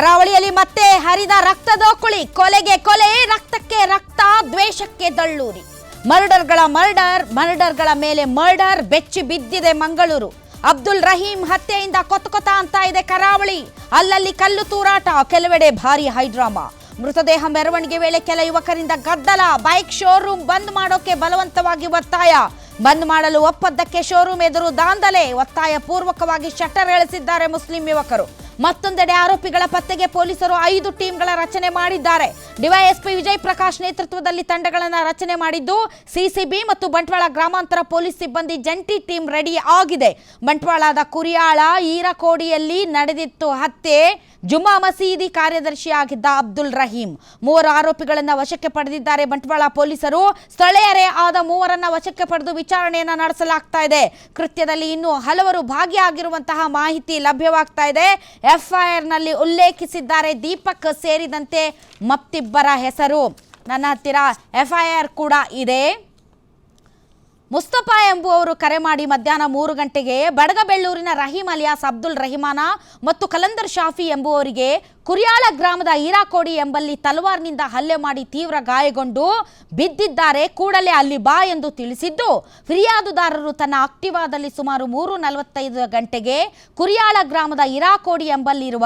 ಕರಾವಳಿಯಲ್ಲಿ ಮತ್ತೆ ಹರಿದ ರಕ್ತದ ಕುಳಿ. ಕೊಲೆಗೆ ಕೊಲೆ, ರಕ್ತಕ್ಕೆ ರಕ್ತ, ದ್ವೇಷಕ್ಕೆ ದಳ್ಳೂರಿ. ಮರ್ಡರ್ಗಳ ಮರ್ಡರ್, ಮರ್ಡರ್ಗಳ ಮೇಲೆ ಮರ್ಡರ್ ಬೆಚ್ಚಿ ಬಿದ್ದಿದೆ ಮಂಗಳೂರು. ಅಬ್ದುಲ್ ರಹೀಂ ಹತ್ಯೆಯಿಂದ ಕೊತ್ತ ಕೊತ ಅಂತ ಇದೆ ಕರಾವಳಿ. ಅಲ್ಲಲ್ಲಿ ಕಲ್ಲು ತೂರಾಟ, ಕೆಲವೆಡೆ ಭಾರಿ ಹೈಡ್ರಾಮಾ. ಮೃತದೇಹ ಮೆರವಣಿಗೆ ವೇಳೆ ಕೆಲ ಯುವಕರಿಂದ ಗದ್ದಲ. ಬೈಕ್ ಶೋರೂಮ್ ಬಂದ್ ಮಾಡೋಕೆ ಬಲವಂತವಾಗಿ ಒತ್ತಾಯ. ಬಂದ್ ಮಾಡಲು ಒಪ್ಪದ್ದಕ್ಕೆ ಶೋರೂಮ್ ಎದುರು ದಾಂಧಲೆ. ಒತ್ತಾಯ ಪೂರ್ವಕವಾಗಿ ಶಟರ್ ಇಳಿಸಿದ್ದಾರೆ ಮುಸ್ಲಿಂ ಯುವಕರು. ಮತ್ತೊಂದೆಡೆ ಆರೋಪಿಗಳ ಪತ್ತೆಗೆ ಪೊಲೀಸರು ಐದು ಟೀಮ್ಗಳ ರಚನೆ ಮಾಡಿದ್ದಾರೆ. ಡಿವೈಎಸ್ಪಿ ವಿಜಯ್ ಪ್ರಕಾಶ್ ನೇತೃತ್ವದಲ್ಲಿ ತಂಡಗಳನ್ನು ರಚನೆ ಮಾಡಿದ್ದು, ಸಿಸಿಬಿ ಮತ್ತು ಬಂಟ್ವಾಳ ಗ್ರಾಮಾಂತರ ಪೊಲೀಸ್ ಸಿಬ್ಬಂದಿ ಜಂಟಿ ಟೀಮ್ ರೆಡಿ ಆಗಿದೆ. ಬಂಟ್ವಾಳದ ಕುರಿಯಾಳ ಈರಕೋಡಿಯಲ್ಲಿ ನಡೆದಿತ್ತು ಹತ್ಯೆ. ಜುಮಾ ಮಸೀದಿ ಕಾರ್ಯದರ್ಶಿಯಾಗಿದ್ದ ಅಬ್ದುಲ್ ರಹೀಂ. ಮೂವರು ಆರೋಪಿಗಳನ್ನು ವಶಕ್ಕೆ ಪಡೆದಿದ್ದಾರೆ ಬಂಟ್ವಾಳ ಪೊಲೀಸರು. ಸ್ಥಳೀಯರೇ ಆದ ಮೂವರನ್ನ ವಶಕ್ಕೆ ಪಡೆದು ವಿಚಾರಣೆಯನ್ನು ನಡೆಸಲಾಗ್ತಾ ಇದೆ. ಕೃತ್ಯದಲ್ಲಿ ಇನ್ನೂ ಹಲವರು ಭಾಗಿಯಾಗಿರುವಂತಹ ಮಾಹಿತಿ ಲಭ್ಯವಾಗ್ತಾ ಇದೆ. ಎಫ್ಐಆರ್ನಲ್ಲಿ ಉಲ್ಲೇಖಿಸಿದ್ದಾರೆ ದೀಪಕ್ ಸೇರಿದಂತೆ ಮತ್ತಿಬ್ಬರ ಹೆಸರು. ನನ್ನ ಹತ್ತಿರ ಎಫ್ಐಆರ್ ಕೂಡ ಇದೆ. ಮುಸ್ತಫಾ ಎಂಬುವವರು ಕರೆ ಮಾಡಿ ಮಧ್ಯಾಹ್ನ ಮೂರು ಗಂಟೆಗೆ ಬಡಗಬೆಳ್ಳೂರಿನ ರಹೀಮ್ ಅಲಿಯಾಸ್ ಅಬ್ದುಲ್ ರಹಿಮಾನ ಮತ್ತು ಕಲಂದರ್ ಶಾಫಿ ಎಂಬುವರಿಗೆ ಕುರಿಯಾಳ ಗ್ರಾಮದ ಈರಾಕೋಡಿ ಎಂಬಲ್ಲಿ ತಲವಾರ್ನಿಂದ ಹಲ್ಲೆ ಮಾಡಿ ತೀವ್ರ ಗಾಯಗೊಂಡು ಬಿದ್ದಿದ್ದಾರೆ. ಕೂಡಲೇ ಅಲ್ಲಿ ಬಾ ಎಂದು ತಿಳಿಸಿದ್ದು, ಫಿರ್ಯಾದುದಾರರು ತನ್ನ ಆಕ್ಟಿವಾದಲ್ಲಿ ಸುಮಾರು ಮೂರು ನಲವತ್ತೈದು ಗಂಟೆಗೆ ಕುರಿಯಾಳ ಗ್ರಾಮದ ಇರಾಕೋಡಿ ಎಂಬಲ್ಲಿರುವ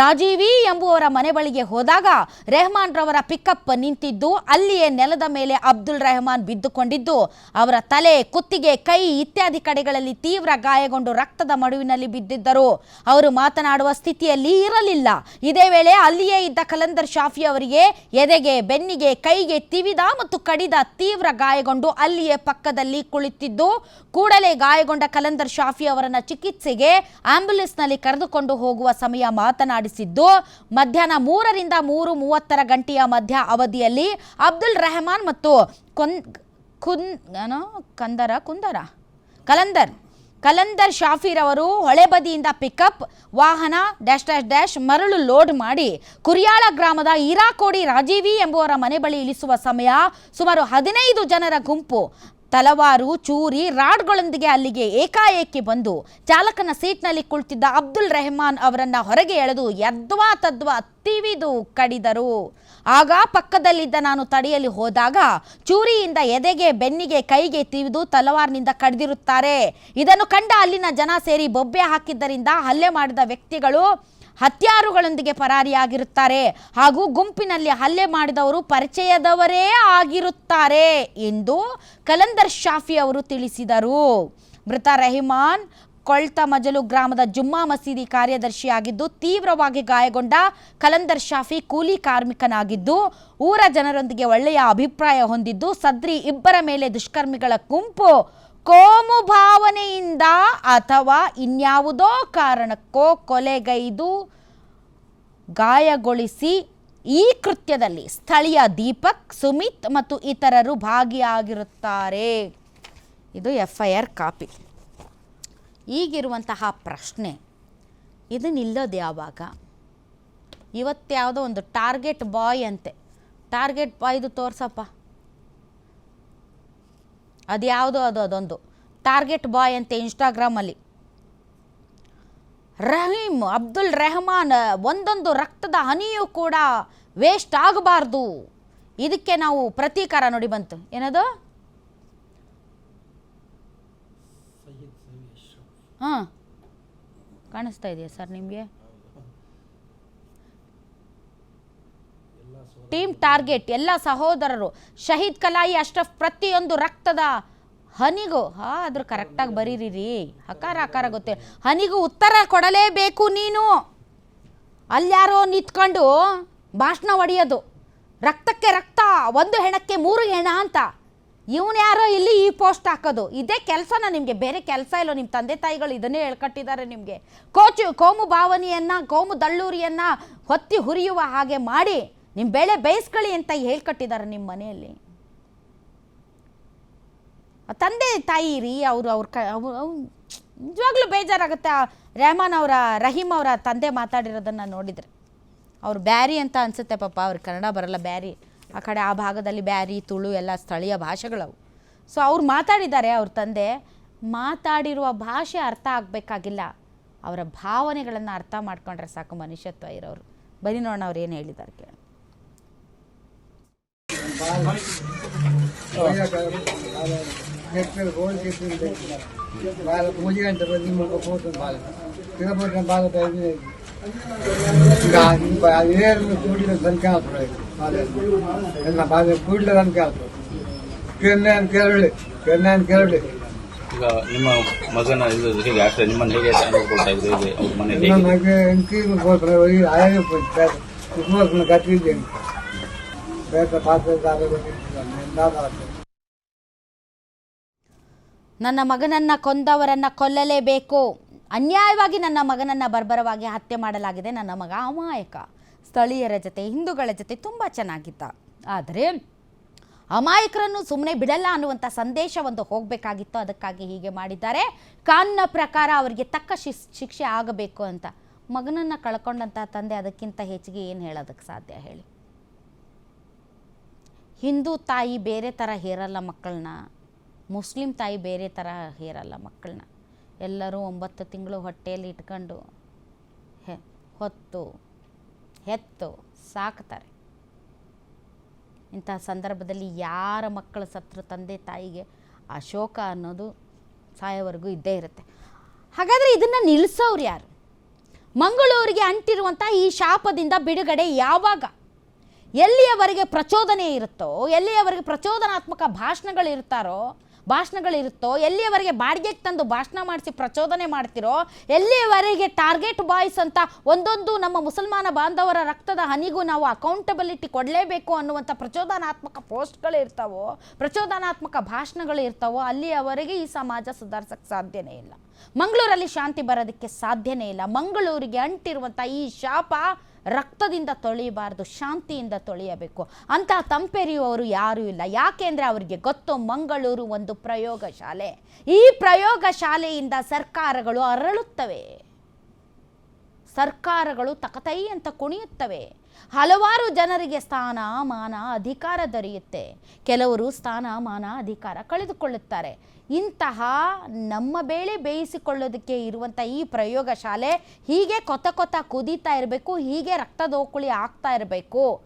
ರಾಜೀವಿ ಎಂಬುವರ ಮನೆ ಬಳಿಗೆ ಹೋದಾಗ ರೆಹಮಾನ್ ರವರ ಪಿಕಪ್ ನಿಂತಿದ್ದು, ಅಲ್ಲಿಯೇ ನೆಲದ ಮೇಲೆ ಅಬ್ದುಲ್ ರೆಹಮಾನ್ ಬಿದ್ದುಕೊಂಡಿದ್ದು, ಅವರ ತಲೆ, ಕುತ್ತಿಗೆ, ಕೈ ಇತ್ಯಾದಿ ಕಡೆಗಳಲ್ಲಿ ತೀವ್ರ ಗಾಯಗೊಂಡು ರಕ್ತದ ಮಡುವಿನಲ್ಲಿ ಬಿದ್ದಿದ್ದರು. ಅವರು ಮಾತನಾಡುವ ಸ್ಥಿತಿಯಲ್ಲಿ ಇರಲಿಲ್ಲ. ಇದೇ ವೇಳೆ ಅಲ್ಲಿಯೇ ಇದ್ದ ಕಲಂದರ್ ಶಾಫಿ ಅವರಿಗೆ ಎದೆಗೆ, ಬೆನ್ನಿಗೆ, ಕೈಗೆ ತಿವಿದ ಮತ್ತು ಕಡಿದ ತೀವ್ರ ಗಾಯಗೊಂಡು ಅಲ್ಲಿಯೇ ಪಕ್ಕದಲ್ಲಿ ಕುಳಿತಿದ್ದು, ಕೂಡಲೇ ಗಾಯಗೊಂಡ ಕಲಂದರ್ ಶಾಫಿ ಅವರನ್ನ ಚಿಕಿತ್ಸೆಗೆ ಆಂಬ್ಯುಲೆನ್ಸ್ನಲ್ಲಿ ಕರೆದುಕೊಂಡು ಹೋಗುವ ಸಮಯ ಮಾತನಾಡಿಸಿದ್ದು, ಮಧ್ಯಾಹ್ನ ಮೂರರಿಂದ ಮೂರು ಮೂವತ್ತರ ಗಂಟೆಯ ಮಧ್ಯ ಅವಧಿಯಲ್ಲಿ ಅಬ್ದುಲ್ ರೆಹಮಾನ್ ಮತ್ತು ಕೊನ್ ಕುಂದರ, ಕಲಂದರ್ ಕಲಂದರ್ ಶಾಫೀರ್ ಅವರು ಹೊಳೆಬದಿಯಿಂದ ಪಿಕಪ್, ವಾಹನ ಡ್ಯಾಶ್ ಡ್ಯಾಶ್ ಡ್ಯಾಶ್ ಮರಳು ಲೋಡ್ ಮಾಡಿ ಕುರಿಯಾಳ ಗ್ರಾಮದ ಈರಾಕೋಡಿ ರಾಜೀವಿ ಎಂಬುವರ ಮನೆ ಬಳಿ ಇಳಿಸುವ ಸಮಯ ಸುಮಾರು ಹದಿನೈದು ಜನರ ಗುಂಪು, ತಲವಾರು, ಚೂರಿ, ರಾಡ್ಗಳೊಂದಿಗೆ ಅಲ್ಲಿಗೆ ಏಕಾಏಕಿ ಬಂದು ಚಾಲಕನ ಸೀಟ್ನಲ್ಲಿ ಕುಳಿತಿದ್ದ ಅಬ್ದುಲ್ ರೆಹಮಾನ್ ಅವರನ್ನು ಹೊರಗೆ ಎಳೆದು ಯದ್ವಾ ತದ್ವಾ ತಿವಿದು ಕಡಿದರು. ಆಗ ಪಕ್ಕದಲ್ಲಿದ್ದ ನಾನು ತಡೆಯಲು ಹೋದಾಗ ಚೂರಿಯಿಂದ ಎದೆಗೆ, ಬೆನ್ನಿಗೆ, ಕೈಗೆ ತಿವಿದು ತಲವಾರ್ನಿಂದ ಕಡಿದಿರುತ್ತಾರೆ. ಇದನ್ನು ಕಂಡ ಅಲ್ಲಿನ ಜನ ಸೇರಿ ಬೊಬ್ಬೆ ಹಾಕಿದ್ದರಿಂದ ಹಲ್ಲೆ ಮಾಡಿದ ವ್ಯಕ್ತಿಗಳು ಹತ್ಯಾರುಗಳೊಂದಿಗೆ ಪರಾರಿಯಾಗಿರುತ್ತಾರೆ. ಹಾಗೂ ಗುಂಪಿನಲ್ಲಿ ಹಲ್ಲೆ ಮಾಡಿದವರು ಪರಿಚಯದವರೇ ಆಗಿರುತ್ತಾರೆ ಎಂದು ಕಲಂದರ್ ಶಾಫಿ ಅವರು ತಿಳಿಸಿದರು. ಮೃತ ರೆಹಿಮಾನ್ ಕೊಳ್ತ ಮಜಲು ಗ್ರಾಮದ ಜುಮ್ಮಾ ಮಸೀದಿ ಕಾರ್ಯದರ್ಶಿಯಾಗಿದ್ದು, ತೀವ್ರವಾಗಿ ಗಾಯಗೊಂಡ ಕಲಂದರ್ ಶಾಫಿ ಕೂಲಿ ಕಾರ್ಮಿಕನಾಗಿದ್ದು, ಊರ ಜನರೊಂದಿಗೆ ಒಳ್ಳೆಯ ಅಭಿಪ್ರಾಯ ಹೊಂದಿದ್ದು, ಸದ್ರಿ ಇಬ್ಬರ ಮೇಲೆ ದುಷ್ಕರ್ಮಿಗಳ ಗುಂಪು ಕೋಮು ಭಾವನೆಯಿಂದ ಅಥವಾ ಇನ್ಯಾವುದೋ ಕಾರಣಕ್ಕೋ ಕೊಲೆಗೈದು ಗಾಯಗೊಳಿಸಿ, ಈ ಕೃತ್ಯದಲ್ಲಿ ಸ್ಥಳೀಯ ದೀಪಕ್, ಸುಮಿತ್ ಮತ್ತು ಇತರರು ಭಾಗಿಯಾಗಿರುತ್ತಾರೆ. ಇದು ಎಫ್ ಐ ಆರ್ ಕಾಪಿ. ಈಗಿರುವಂತಹ ಪ್ರಶ್ನೆ, ಇದು ನಿಲ್ಲೋದು ಯಾವಾಗ? ಇವತ್ತ್ಯಾವುದೋ ಒಂದು ಟಾರ್ಗೆಟ್ ಬಾಯ್ ಅಂತೆ. ಟಾರ್ಗೆಟ್ ಬಾಯ್ದು ತೋರ್ಸಪ್ಪ. ಅದು ಯಾವುದೋ ಅದು, ಅದೊಂದು. ಟಾರ್ಗೆಟ್ ಬಾಯ್ ಅಂತೆ ಇನ್ಸ್ಟಾಗ್ರಾಮಲ್ಲಿ ರಹೀಮ್ ಅಬ್ದುಲ್ ರೆಹಮಾನ್, ಒಂದೊಂದು ರಕ್ತದ ಹನಿಯೂ ಕೂಡ ವೇಸ್ಟ್ ಆಗಬಾರ್ದು. ಇದಕ್ಕೆ ನಾವು ಪ್ರತೀಕಾರ ನೋಡಿ ಬಂತು. ಏನದು? ಹಾಂ. ಕಾಣಿಸ್ತಾ ಇದೆಯಾ ಸರ್ ನಿಮಗೆ? ಟೀಮ್ ಟಾರ್ಗೆಟ್ ಎಲ್ಲ ಸಹೋದರರು. ಶಹೀದ್ ಕಲಾಯಿ ಅಷ್ಟಫ್ ಪ್ರತಿಯೊಂದು ರಕ್ತದ ಹನಿಗೂ. ಹಾ ಅದ್ರ ಕರೆಕ್ಟಾಗಿ ಬರೀರಿ ಹಕಾರ ಹಕಾರ ಗೊತ್ತೇ. ಹನಿಗೂ ಉತ್ತರ ಕೊಡಲೇಬೇಕು ನೀನು. ಅಲ್ಯಾರೋ ನಿಂತ್ಕೊಂಡು ಭಾಷಣ ಹೊಡೆಯೋದು ರಕ್ತಕ್ಕೆ ರಕ್ತ, ಒಂದು ಹೆಣಕ್ಕೆ ಮೂರು ಹೆಣ ಅಂತ. ಇವನು ಯಾರೋ ಇಲ್ಲಿ ಈ ಪೋಸ್ಟ್ ಹಾಕೋದು. ಇದೇ ಕೆಲಸನ ನಿಮಗೆ. ಬೇರೆ ಕೆಲಸ ಇಲ್ಲ. ನಿಮ್ಮ ತಂದೆ ತಾಯಿಗಳು ಇದನ್ನೇ ಹೇಳ್ಕಟ್ಟಿದ್ದಾರೆ ನಿಮಗೆ. ಕೋಚು, ಕೋಮು ಭಾವನೆಯನ್ನು, ಕೋಮು ದಳ್ಳೂರಿಯನ್ನು ಹೊತ್ತಿ ಹುರಿಯುವ ಹಾಗೆ ಮಾಡಿ ನಿಮ್ಮ ಬೆಳೆ ಬೇಯಿಸ್ಕೊಳ್ಳಿ ಅಂತ ಹೇಳ್ಕಟ್ಟಿದ್ದಾರೆ ನಿಮ್ಮ ಮನೆಯಲ್ಲಿ. ತಂದೆ ತಾಯಿ ರೀ ಅವರು ಅವ್ರ ಕ ನಿಜವಾಗ್ಲೂ ಬೇಜಾರಾಗುತ್ತೆ. ಆ ರೆಹಮಾನ್ ಅವರ ರಹೀಮ್ ಅವರ ತಂದೆ ಮಾತಾಡಿರೋದನ್ನು ನೋಡಿದರೆ. ಅವ್ರು ಬ್ಯಾರಿ ಅಂತ ಅನಿಸುತ್ತೆ ಪಾಪ. ಅವ್ರಿಗೆ ಕನ್ನಡ ಬರಲ್ಲ. ಬ್ಯಾರಿ. ಆ ಕಡೆ ಆ ಭಾಗದಲ್ಲಿ ಬ್ಯಾರಿ, ತುಳು ಎಲ್ಲ ಸ್ಥಳೀಯ ಭಾಷೆಗಳವು. ಸೊ ಅವ್ರು ಮಾತಾಡಿದ್ದಾರೆ, ಅವ್ರ ತಂದೆ. ಮಾತಾಡಿರುವ ಭಾಷೆ ಅರ್ಥ ಆಗಬೇಕಾಗಿಲ್ಲ. ಅವರ ಭಾವನೆಗಳನ್ನು ಅರ್ಥ ಮಾಡ್ಕೊಂಡ್ರೆ ಸಾಕು ಮನುಷ್ಯತ್ವ ಇರೋರು. ಬನ್ನಿ ನೋಡೋಣ ಅವ್ರು ಏನು ಹೇಳಿದ್ದಾರೆ ಕೇಳಿ ಬಾಲ ಪೂಜೆ ಅಂತ ಬಾಲ. ಬಾಲ ಏನು ಕೂಡಲಿನ ತನಕ ಆಗ್ತದೆ ಎಲ್ಲ ಬಾಧೆ ಕೂಡಲ ತನಕ ಆಗ್ತದೆ ಕೆನ್ನೆ ಅಂತ ಕೇಳಿ ಕೆನ್ನೆ ಅಂತ ಕೇಳಿ ಈಗ ನಿಮ್ಮ ಮಗನ ಇದು ಹೇಗೆ ಆಗ್ತದೆ? ನಿಮ್ಮನ್ನು ಹೇಗೆ ನನಗೆ ಕಟ್ಟಿದ್ದೇನೆ ಬೇರೆ ಪಾತ್ರದಾರ ನನ್ನ ಮಗನನ್ನ ಕೊಂದವರನ್ನ ಕೊಲ್ಲಲೇಬೇಕು. ಅನ್ಯಾಯವಾಗಿ ನನ್ನ ಮಗನನ್ನು ಬರ್ಬರವಾಗಿ ಹತ್ಯೆ ಮಾಡಲಾಗಿದೆ ನನ್ನ ಮಗ ಅಮಾಯಕ. ಸ್ಥಳೀಯರ ಜೊತೆ, ಹಿಂದೂಗಳ ಜೊತೆ ತುಂಬ ಚೆನ್ನಾಗಿದ್ದ. ಆದರೆ ಅಮಾಯಕರನ್ನು ಸುಮ್ಮನೆ ಬಿಡಲ್ಲ ಅನ್ನುವಂಥ ಸಂದೇಶ ಒಂದು ಹೋಗಬೇಕಾಗಿತ್ತು. ಅದಕ್ಕಾಗಿ ಹೀಗೆ ಮಾಡಿದ್ದಾರೆ. ಕಾನೂನ ಪ್ರಕಾರ ಅವರಿಗೆ ತಕ್ಕ ಶಿಕ್ಷೆ ಆಗಬೇಕು ಅಂತ. ಮಗನನ್ನು ಕಳ್ಕೊಂಡಂಥ ತಂದೆ ಅದಕ್ಕಿಂತ ಹೆಚ್ಚಿಗೆ ಏನು ಹೇಳೋದಕ್ಕೆ ಸಾಧ್ಯ ಹೇಳಿ? ಹಿಂದೂ ತಾಯಿ ಬೇರೆ ಥರ ಹೇರಲ್ಲ ಮಕ್ಕಳನ್ನ. ಮುಸ್ಲಿಂ ತಾಯಿ ಬೇರೆ ಥರ ಹೇರಲ್ಲ ಮಕ್ಕಳನ್ನ. ಎಲ್ಲರೂ ಒಂಬತ್ತು ತಿಂಗಳು ಹೊಟ್ಟೆಯಲ್ಲಿ ಇಟ್ಕೊಂಡು ಹೆ, ಹೊತ್ತು, ಹೆತ್ತು ಸಾಕ್ತಾರೆ. ಇಂತಹ ಸಂದರ್ಭದಲ್ಲಿ ಯಾರ ಮಕ್ಕಳು ಸತ್ರು ತಂದೆ ತಾಯಿಗೆ ಅಶೋಕ ಅನ್ನೋದು ಸಾಯೋವರೆಗೂ ಇದ್ದೇ ಇರುತ್ತೆ. ಹಾಗಾದರೆ ಇದನ್ನು ನಿಲ್ಲಿಸೋರು ಯಾರು? ಮಂಗಳೂರಿಗೆ ಅಂಟಿರುವಂಥ ಈ ಶಾಪದಿಂದ ಬಿಡುಗಡೆ ಯಾವಾಗ? ಎಲ್ಲಿಯವರೆಗೆ ಪ್ರಚೋದನೆ ಇರುತ್ತೋ, ಎಲ್ಲಿಯವರೆಗೆ ಪ್ರಚೋದನಾತ್ಮಕ ಭಾಷಣಗಳಿರ್ತಾರೋ ಭಾಷಣಗಳಿರುತ್ತೋ, ಎಲ್ಲಿಯವರೆಗೆ ಬಾಡಿಗೆಗೆ ತಂದು ಭಾಷಣ ಮಾಡಿಸಿ ಪ್ರಚೋದನೆ ಮಾಡ್ತಿರೋ, ಎಲ್ಲಿಯವರೆಗೆ ಟಾರ್ಗೆಟ್ ಬಾಯ್ಸ್ ಅಂತ ಒಂದೊಂದು ನಮ್ಮ ಮುಸಲ್ಮಾನ ಬಾಂಧವರ ರಕ್ತದ ಹನಿಗೂ ನಾವು ಅಕೌಂಟಬಿಲಿಟಿ ಕೊಡಲೇಬೇಕು ಅನ್ನುವಂಥ ಪ್ರಚೋದನಾತ್ಮಕ ಪೋಸ್ಟ್ಗಳು ಇರ್ತಾವೋ ಪ್ರಚೋದನಾತ್ಮಕ ಭಾಷಣಗಳು ಇರ್ತಾವೋ ಅಲ್ಲಿಯವರೆಗೆ ಈ ಸಮಾಜ ಸುಧಾರಿಸಕ್ಕೆ ಸಾಧ್ಯನೇ ಇಲ್ಲ. ಮಂಗಳೂರಲ್ಲಿ ಶಾಂತಿ ಬರೋದಕ್ಕೆ ಸಾಧ್ಯನೇ ಇಲ್ಲ. ಮಂಗಳೂರಿಗೆ ಅಂಟಿರುವಂಥ ಈ ಶಾಪ ರಕ್ತದಿಂದ ತೊಳೆಯಬಾರ್ದು, ಶಾಂತಿಯಿಂದ ತೊಳೆಯಬೇಕು. ಅಂತಹ ತಂಪೆರಿಯುವವರು ಯಾರೂ ಇಲ್ಲ. ಯಾಕೆಂದರೆ ಅವರಿಗೆ ಗೊತ್ತು, ಮಂಗಳೂರು ಒಂದು ಪ್ರಯೋಗ ಶಾಲೆ. ಈ ಪ್ರಯೋಗ ಶಾಲೆಯಿಂದ ಸರ್ಕಾರಗಳು ಅರಳುತ್ತವೆ. ಸರ್ಕಾರಗಳು ತಕತೈ ಅಂತ ಕುಣಿಯುತ್ತವೆ. ಹಲವಾರು ಜನರಿಗೆ ಸ್ಥಾನ ಮಾನ ಅಧಿಕಾರ ದೊರೆಯುತ್ತೆ. ಕೆಲವರು ಸ್ಥಾನ ಮಾನ ಅಧಿಕಾರ ಕಳೆದುಕೊಳ್ಳುತ್ತಾರೆ. ಇಂತಹ ನಮ್ಮ ಬೇಳೆ ಬೇಯಿಸಿಕೊಳ್ಳೋದಕ್ಕೆ ಇರುವಂಥ ಈ ಪ್ರಯೋಗ ಶಾಲೆ ಹೀಗೆ ಕೊತ ಕೊತ ಕುದೀತಾ ಇರಬೇಕು, ಹೀಗೆ ರಕ್ತದೋಕುಳಿ ಆಗ್ತಾ ಇರಬೇಕು.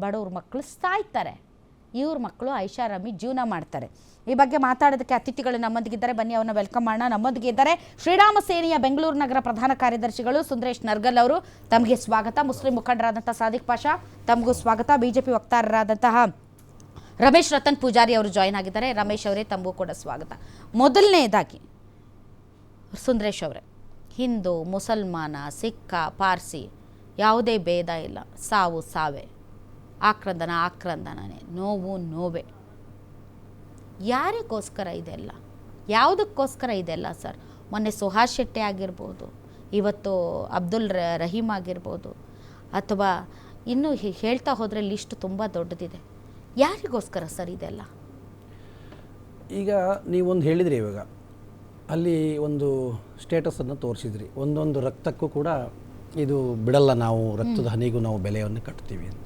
ಬಡವ್ರ ಮಕ್ಕಳು ಸಾಯ್ತಾರೆ. ಇವ್ರ ಮಕ್ಕಳು ಐಷಾರಾಮಿ ಜೀವನ ಮಾಡ್ತಾರೆ. ಈ ಬಗ್ಗೆ ಮಾತಾಡೋದಕ್ಕೆ ಅತಿಥಿಗಳು ನಮ್ಮೊಂದಿಗಿದ್ದಾರೆ. ಬನ್ನಿ ಅವನ್ನ ವೆಲ್ಕಮ್ ಮಾಡೋಣ. ನಮ್ಮೊಂದಿಗಿದ್ದಾರೆ ಶ್ರೀರಾಮ ಸೇನೆಯ ಬೆಂಗಳೂರು ನಗರ ಪ್ರಧಾನ ಕಾರ್ಯದರ್ಶಿಗಳು ಸುಂದರೇಶ್ ನರ್ಗಲ್ ಅವರು. ತಮಗೆ ಸ್ವಾಗತ. ಮುಸ್ಲಿಂ ಮುಖಂಡರಾದಂಥ ಸಾದಿಕ್ ಪಾಷಾ, ತಮಗೂ ಸ್ವಾಗತ. ಬಿಜೆಪಿ ವಕ್ತಾರರಾದಂತಹ ರಮೇಶ್ ರತನ್ ಪೂಜಾರಿ ಅವರು ಜಾಯ್ನ್ ಆಗಿದ್ದಾರೆ. ರಮೇಶ್ ಅವರೇ ತಮಗೂ ಕೂಡ ಸ್ವಾಗತ. ಮೊದಲನೇದಾಗಿ, ಸುಂದರೇಶ್ ಅವರೇ, ಹಿಂದೂ, ಮುಸಲ್ಮಾನ, ಸಿಕ್ಕ, ಪಾರ್ಸಿ, ಯಾವುದೇ ಭೇದ ಇಲ್ಲ. ಸಾವು ಸಾವೇ, ಆಕ್ರಂದನ ಆಕ್ರಂದನನೇ, ನೋವು ನೋವೇ. ಯಾರಿಗೋಸ್ಕರ ಇದೆಲ್ಲ? ಯಾವುದಕ್ಕೋಸ್ಕರ ಇದೆಲ್ಲ ಸರ್? ಮೊನ್ನೆ ಸುಹಾಸ್ ಶೆಟ್ಟಿ ಆಗಿರ್ಬೋದು, ಇವತ್ತು ಅಬ್ದುಲ್ ರಹೀಮ್ ಆಗಿರ್ಬೋದು, ಅಥವಾ ಇನ್ನೂ ಹೇಳ್ತಾ ಹೋದರೆ ಲಿಸ್ಟ್ ತುಂಬ ದೊಡ್ಡದಿದೆ. ಯಾರಿಗೋಸ್ಕರ ಸರ್ ಇದೆಲ್ಲ? ಈಗ ನೀವೊಂದು ಹೇಳಿದ್ರಿ ಇವಾಗ. ಅಲ್ಲಿ ಒಂದು ಸ್ಟೇಟಸನ್ನು ತೋರಿಸಿದ್ರಿ. ಒಂದೊಂದು ರಕ್ತಕ್ಕೂ ಕೂಡ ಇದು ಬಿಡಲ್ಲ ನಾವು, ರಕ್ತದ ಹನಿಗೂ ನಾವು ಬೆಲೆಯನ್ನು ಕಟ್ತೀವಿ ಅಂತ.